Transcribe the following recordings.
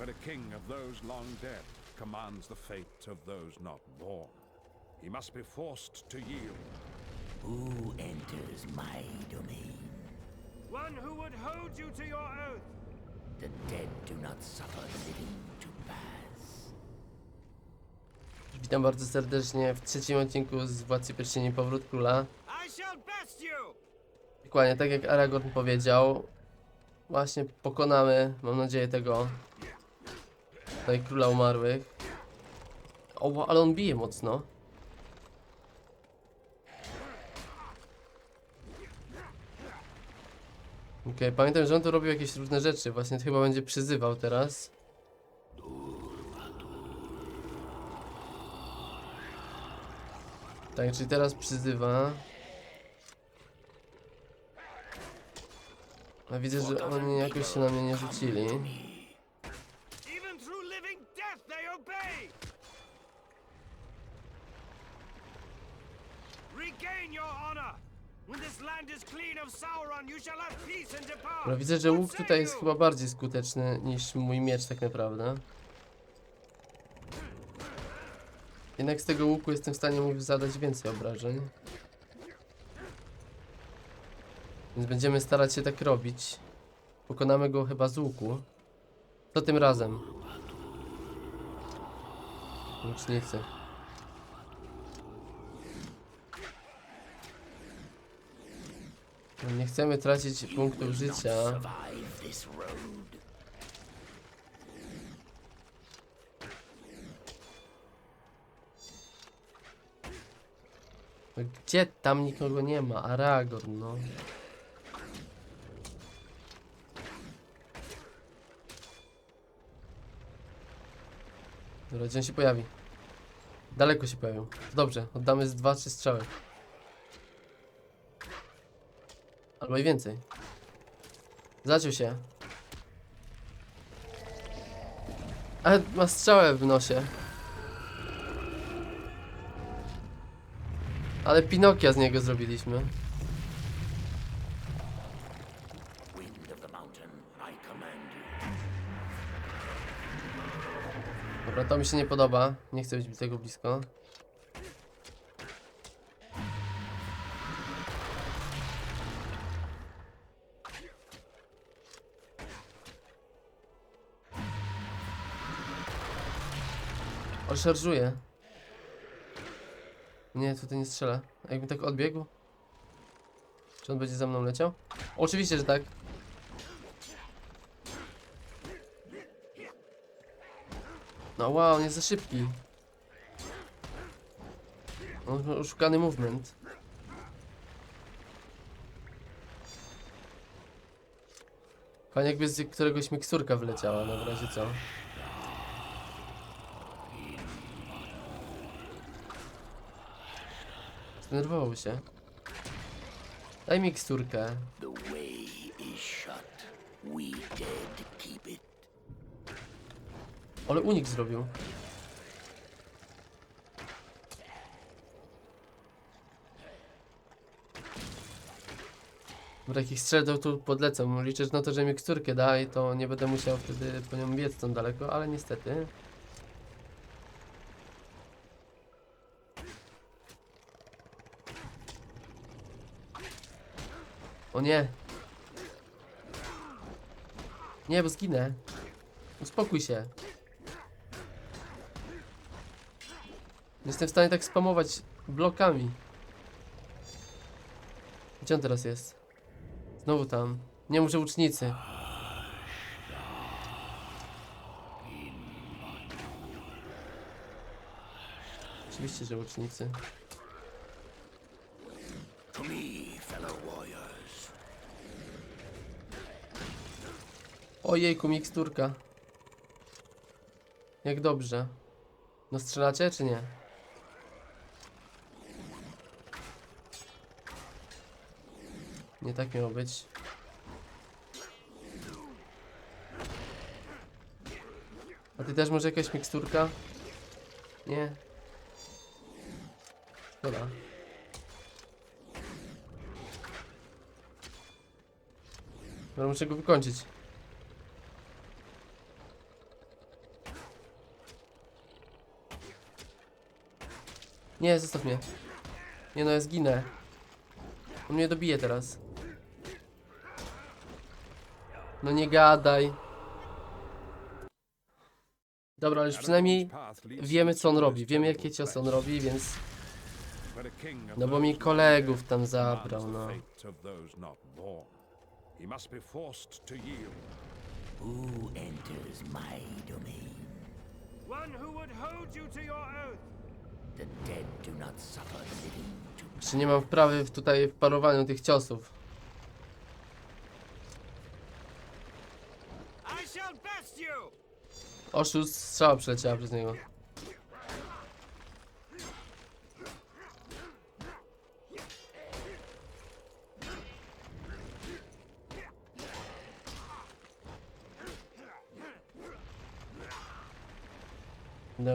but a king of those long dead commands the fate of those not born. He must be forced to yield. Who enters my domain? One who would hold you to your oath. The dead do not suffer living to pass. Witam bardzo serdecznie w trzecim odcinku z Władcy Pierścieni Powrót Króla. I shall best you. Dokładnie tak jak Aragorn powiedział. Właśnie pokonamy, mam nadzieję, tego tutaj króla umarłych. O, ale on bije mocno. Okej, pamiętam, że on tu robił jakieś różne rzeczy. Właśnie chyba będzie przyzywał teraz. Tak, czyli teraz przyzywa. A widzę, że oni jakoś się na mnie nie rzucili. Even through living death they obey. Regain your honor. When this land is clean of Sauron, you shall have peace and depart. No widzę, że łuk tutaj jest chyba bardziej skuteczny niż mój miecz tak naprawdę. Jednak z tego łuku jestem w stanie mu zadać więcej obrażeń. Więc będziemy starać się tak robić. Pokonamy go chyba z łuku. To tym razem. Łucznicy. Nie chcemy tracić punktów życia. No Gdzie tam nikogo nie ma? Aragorn, no. Dobra, gdzie on się pojawi? Daleko się pojawił. Dobrze, oddamy z dwa, trzy strzały. Albo i więcej. Zaciął się. A, ma strzałę w nosie. Ale Pinokia z niego zrobiliśmy. Dobra, to mi się nie podoba. Nie chcę być tego blisko. On szarżuje. Nie, tutaj nie strzela. A jakbym tak odbiegł? Czy on będzie za mną leciał? Oczywiście, że tak. No wow, on jest za szybki. On ma oszukany movement. Fajnie jakby z któregoś miksturka wyleciała, na razie co? Zdenerwował się. Daj miksturkę. The way is shut. We dead keep it. Ale unik zrobił. Dobra, jakich strzelał tu podlecą. Liczę na to, że miksturkę da i to nie będę musiał wtedy po nią biec tą daleko, ale niestety. Nie! Nie, bo zginę. Uspokój się. Jestem w stanie tak spamować blokami. Gdzie on teraz jest? Znowu tam. Nie muszę ucznicy. Oczywiście, że ucznicy. To me, fellow warriors. Ojejku, miksturka. Jak dobrze. No strzelacie, czy nie? Nie tak miało być. A ty też może jakaś miksturka? Nie. Dobra. Dobra, muszę go wykończyć. Nie, zostaw mnie. Nie no, ja zginę. On mnie dobije teraz. No nie gadaj. Dobra, ale już przynajmniej wiemy co on robi. Wiemy jakie ciosy on robi, więc... No bo mi kolegów tam zabrał, no. Who enters my domain? One who would hold you to your oath. Jeszcze nie mam wprawy w tutaj w parowaniu tych ciosów. Oszust strzała przeleciała przez niego.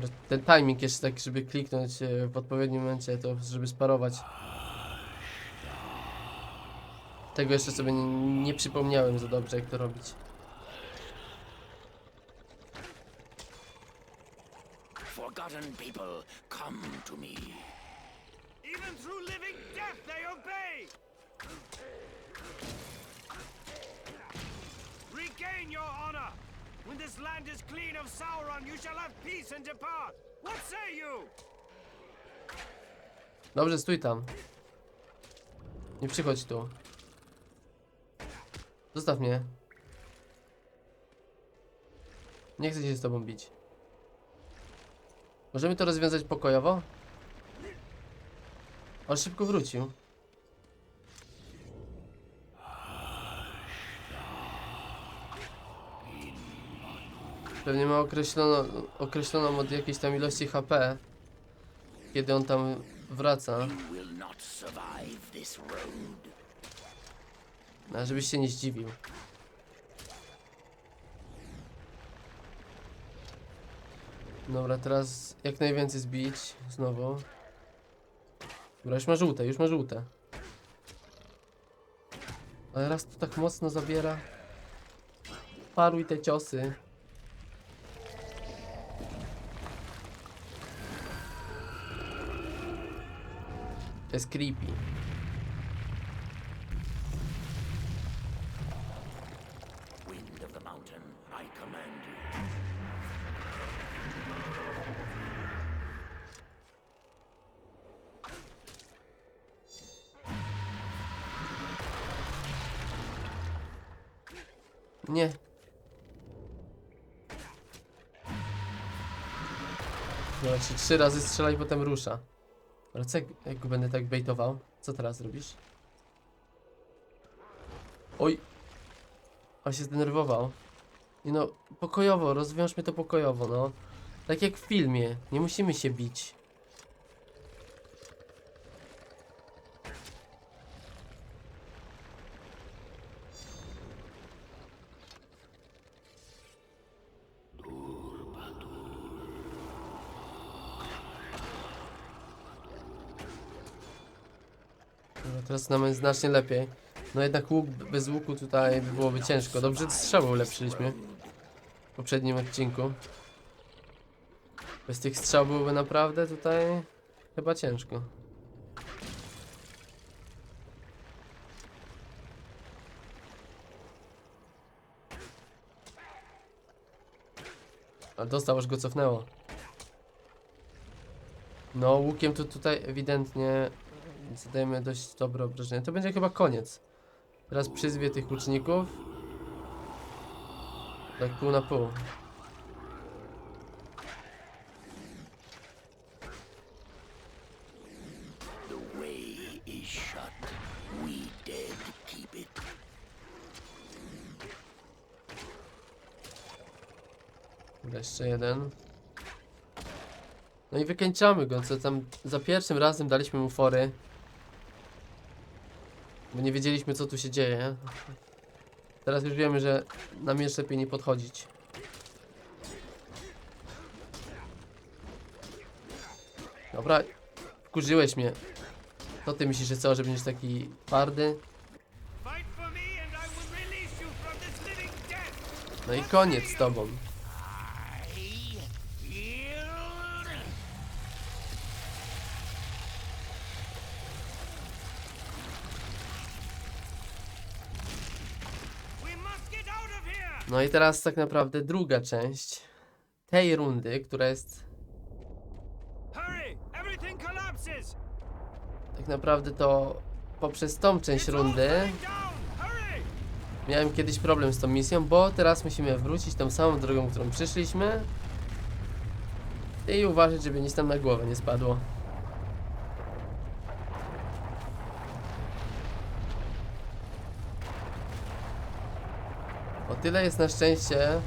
Dobra, ten timing jeszcze tak, żeby kliknąć e, w odpowiednim momencie, to żeby sparować. Tego jeszcze sobie nie, nie przypomniałem za dobrze, jak to robić. forgotten people come to me. Even through living death they obey. Regain your honor. When this land is clean of Sauron, you shall have peace and depart. What say you? Dobrze, stój tam. Nie przychodź tu. Zostaw mnie. Nie chcę się z tobą bić. Możemy to rozwiązać pokojowo? On szybko wrócił. Pewnie ma określono, określoną od jakiejś tam ilości HP. Kiedy on tam wraca. A żebyś się nie zdziwił. Dobra, teraz jak najwięcej zbić. Znowu. Dobra, już ma żółte, już ma żółte. Ale raz to tak mocno zabiera. Paruj te ciosy. To jest creepy. Nie. Dobra, czy trzy razy strzela i potem rusza. Ale co jak, jak go będę tak baitował? Co teraz robisz? Oj! On się zdenerwował. No, pokojowo, rozwiążmy to pokojowo, no. Tak jak w filmie, nie musimy się bić. Teraz nam znacznie lepiej. No jednak łuk bez łuku tutaj by byłoby ciężko. Dobrze że strzały ulepszyliśmy w poprzednim odcinku. Bez tych strzał byłoby naprawdę tutaj chyba ciężko. Ale dostał, aż go cofnęło. No, łukiem to tutaj ewidentnie zadajemy dość dobre obrażenia. To będzie chyba koniec. Teraz przyzwie tych łuczników. Tak pół na pół. Jeszcze jeden. No i wykańczamy go, co tam za pierwszym razem daliśmy mu fory. Bo nie wiedzieliśmy co tu się dzieje. Teraz już wiemy, że nam jeszcze lepiej nie podchodzić. Dobra, wkurzyłeś mnie. To ty myślisz, że co, że będziesz taki twardy? No i koniec z tobą. I yield. No i teraz tak naprawdę druga część tej rundy, która jest tak naprawdę to poprzez tą część rundy miałem kiedyś problem z tą misją, bo teraz musimy wrócić tą samą drogą, którą przyszliśmy i uważać, żeby nic tam na głowę nie spadło. Tyle jest na szczęście,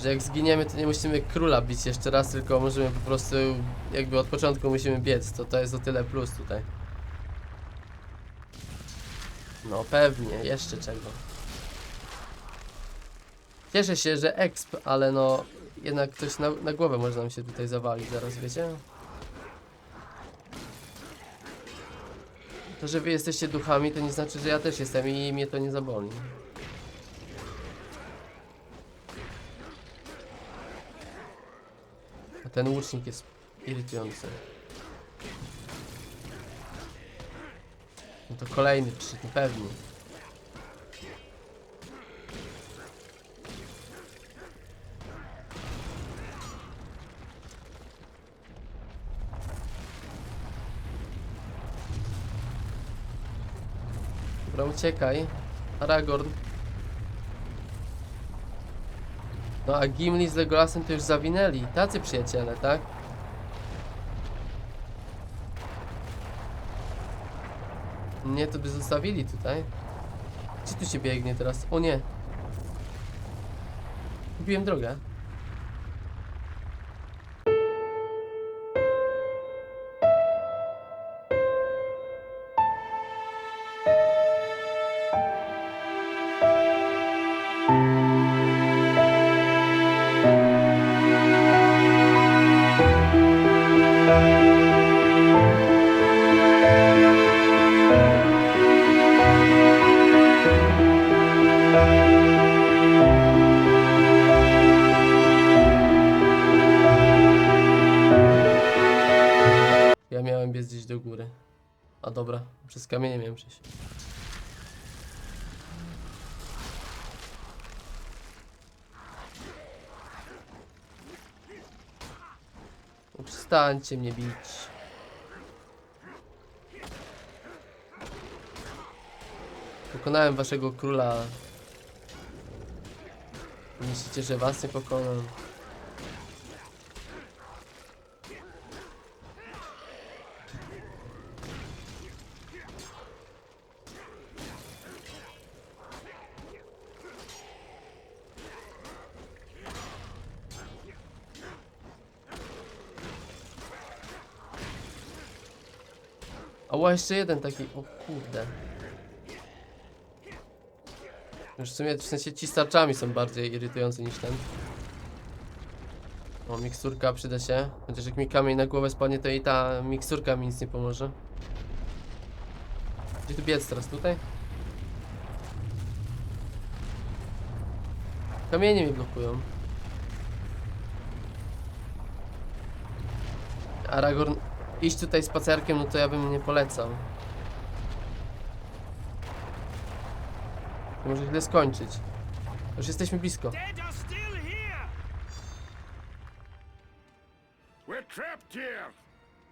że jak zginiemy, to nie musimy króla bić jeszcze raz, tylko możemy po prostu jakby od początku musimy biec, to to jest o tyle plus tutaj. No pewnie, jeszcze czego. Cieszę się, że exp, ale no jednak ktoś na, na głowę może nam się tutaj zawalić zaraz, wiecie? To, że wy jesteście duchami, to nie znaczy, że ja też jestem i mnie to nie zaboli. Ten łucznik jest irytujący. No to kolejny przyszedł, no pewnie. Dobra, uciekaj. Aragorn. No a Gimli z Legolasem to już zawinęli. Tacy przyjaciele, tak? Nie, to by zostawili tutaj. Gdzie tu się biegnie teraz? O nie. Kupiłem drogę. Biec gdzieś do góry. A dobra, przez kamienie miałem przejść. Przestańcie mnie bić. Pokonałem waszego króla. Myślicie, że was nie pokonam? O, jeszcze jeden taki, o kurde. Już w sumie, w sensie ci starczami są bardziej irytujący niż ten. O, miksturka przyda się. Chociaż jak mi kamień na głowę spadnie, to i ta miksturka mi nic nie pomoże. Gdzie tu biec teraz? Tutaj? Kamienie mi blokują. Aragorn, iść tutaj spacerkiem, no to ja bym nie polecał. To może źle skończyć. Już jesteśmy blisko.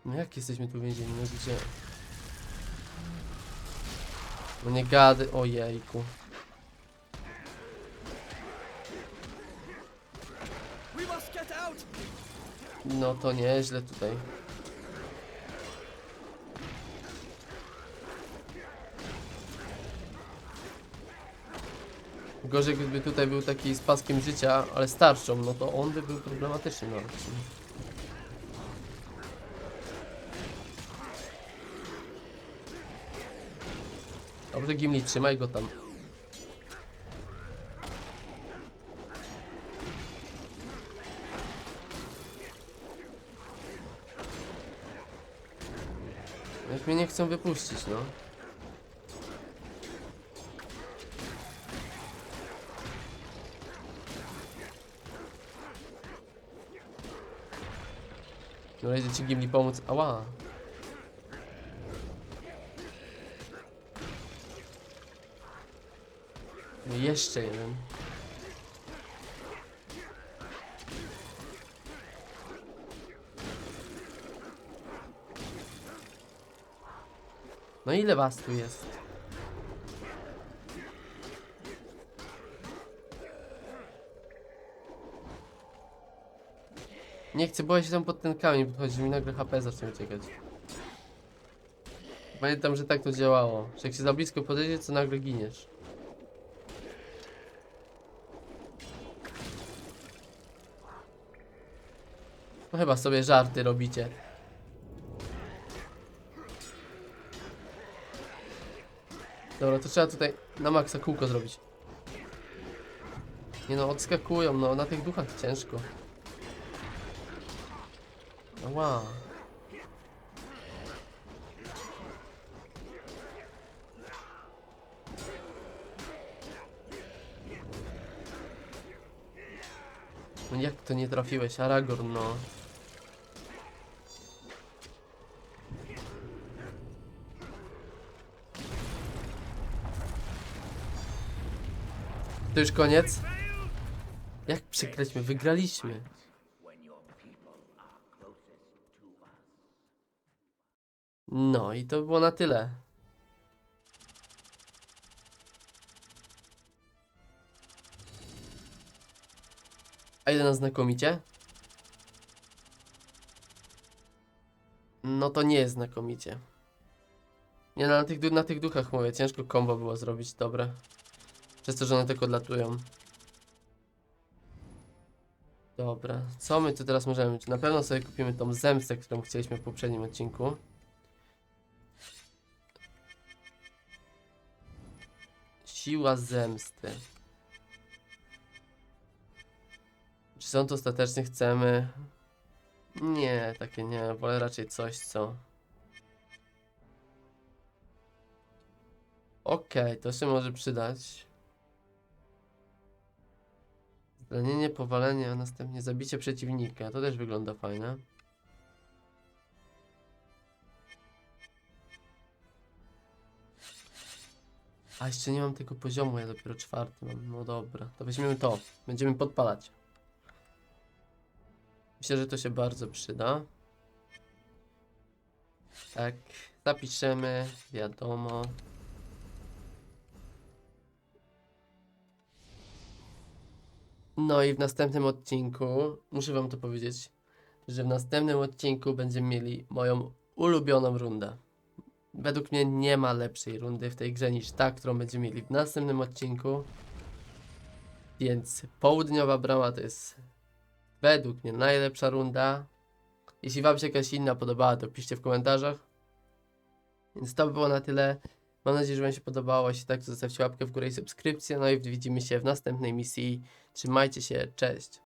No jak jesteśmy tu więzieni? No gdzie? No nie gady, ojejku. No to nieźle tutaj. Gorzej gdyby tutaj był taki z paskiem życia, ale starszą, no to on by był problematyczny no. Dobrze Gimli, trzymaj go tam. Już mnie nie chcą wypuścić, no. No razie ci Gimli pomóc. Ała! No jeszcze jeden. No ile was tu jest? Nie chcę, bo ja się tam pod ten kamień podchodzi, mi nagle HP zacznie uciekać. Pamiętam, że tak to działało, że jak się za blisko podejdzie, to nagle giniesz. No chyba sobie żarty robicie. Dobra, to trzeba tutaj na maksa kółko zrobić. Nie no, odskakują, no na tych duchach ciężko. Ła. No jak to nie trafiłeś, Aragorn, no. To już koniec? Jak przegraliśmy? Wygraliśmy. I to było na tyle. A ile na znakomicie? No to nie jest znakomicie. Nie, no, na tych, na tych duchach mówię, ciężko kombo było zrobić dobre. Przez to, że one tylko odlatują. Dobra, co my tu teraz możemy? Na pewno sobie kupimy tą zemstę, którą chcieliśmy w poprzednim odcinku. Siła zemsty. Czy są to ostatecznie chcemy? Nie, takie nie. Wolę raczej coś, co... Okej, to się może przydać. Zranienie, powalenie, a następnie zabicie przeciwnika. To też wygląda fajne. A jeszcze nie mam tego poziomu, ja dopiero czwarty mam. No dobra, to weźmiemy to. Będziemy podpalać. Myślę, że to się bardzo przyda. Tak, zapiszemy, wiadomo. No i w następnym odcinku, muszę wam to powiedzieć, że w następnym odcinku będziemy mieli moją ulubioną rundę. Według mnie nie ma lepszej rundy w tej grze niż ta, którą będziemy mieli w następnym odcinku. Więc południowa brama to jest według mnie najlepsza runda. Jeśli wam się jakaś inna podobała, to piszcie w komentarzach. Więc to by było na tyle. Mam nadzieję, że wam się podobało. Jeśli tak, to zostawcie łapkę w górę i subskrypcję. No i widzimy się w następnej misji. Trzymajcie się, cześć.